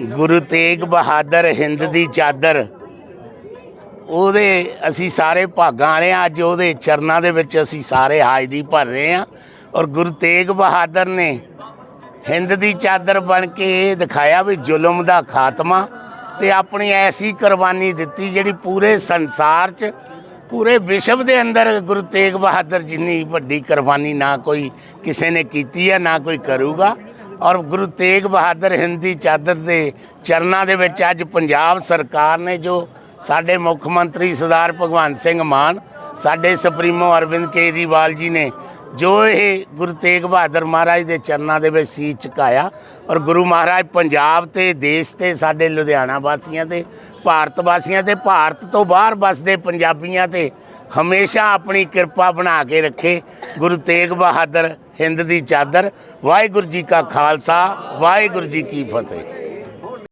ਗੁਰੂ ਤੇਗ ਬਹਾਦਰ ਹਿੰਦ ਦੀ ਚਾਦਰ। ਉਹਦੇ ਅਸੀਂ ਸਾਰੇ ਭਾਗਾਂ ਵਾਲੇ ਹਾਂ ਅੱਜ ਉਹਦੇ ਚਰਨਾਂ ਦੇ ਵਿੱਚ ਅਸੀਂ ਸਾਰੇ ਹਾਜ਼ਰੀ ਭਰ ਰਹੇ ਹਾਂ ਔਰ ਗੁਰੂ ਤੇਗ ਬਹਾਦਰ ਨੇ ਹਿੰਦ ਦੀ ਚਾਦਰ ਬਣ ਕੇ ਇਹ ਦਿਖਾਇਆ ਵੀ ਜ਼ੁਲਮ ਦਾ ਖਾਤਮਾ ਤੇ ਆਪਣੀ ਐਸੀ ਕੁਰਬਾਨੀ ਦਿੱਤੀ ਜਿਹੜੀ ਪੂਰੇ ਸੰਸਾਰ 'ਚ, ਪੂਰੇ ਵਿਸ਼ਵ ਦੇ ਅੰਦਰ ਗੁਰੂ ਤੇਗ ਬਹਾਦਰ ਜਿੰਨੀ ਵੱਡੀ ਕੁਰਬਾਨੀ ਨਾ ਕੋਈ ਕਿਸੇ ਨੇ ਕੀਤੀ ਹੈ, ਨਾ ਕੋਈ ਕਰੂਗਾ। ਔਰ ਗੁਰੂ ਤੇਗ ਬਹਾਦਰ ਹਿੰਦੀ ਚਾਦਰ ਦੇ ਚਰਨਾਂ ਦੇ ਵਿੱਚ ਅੱਜ ਪੰਜਾਬ ਸਰਕਾਰ ਨੇ ਜੋ ਸਾਡੇ ਮੁੱਖ ਮੰਤਰੀ ਸਰਦਾਰ ਭਗਵੰਤ ਸਿੰਘ ਮਾਨ, ਸਾਡੇ ਸੁਪਰੀਮੋ ਅਰਵਿੰਦ ਕੇਜਰੀਵਾਲ ਜੀ ਨੇ ਜੋ ਇਹ ਗੁਰੂ ਤੇਗ ਬਹਾਦਰ ਮਹਾਰਾਜ ਦੇ ਚਰਨਾਂ ਦੇ ਵਿੱਚ ਸੀਸ ਝੁਕਾਇਆ ਔਰ ਗੁਰੂ ਮਹਾਰਾਜ ਪੰਜਾਬ ਤੇ ਦੇਸ਼ ਤੇ ਸਾਡੇ ਲੁਧਿਆਣਾ ਵਾਸੀਆਂ ਤੇ, ਭਾਰਤ ਵਾਸੀਆਂ ਤੇ, ਭਾਰਤ ਤੋਂ ਬਾਹਰ ਵਸਦੇ ਪੰਜਾਬੀਆਂ ਤੇ ਹਮੇਸ਼ਾ ਆਪਣੀ ਕਿਰਪਾ ਬਣਾ ਕੇ ਰੱਖੇ। ਗੁਰੂ ਤੇਗ ਬਹਾਦਰ ਹਿੰਦ ਦੀ ਚਾਦਰ। ਵਾਹਿਗੁਰੂ ਜੀ ਕਾ ਖਾਲਸਾ, ਵਾਹਿਗੁਰੂ ਜੀ ਕੀ ਫਤਿਹ।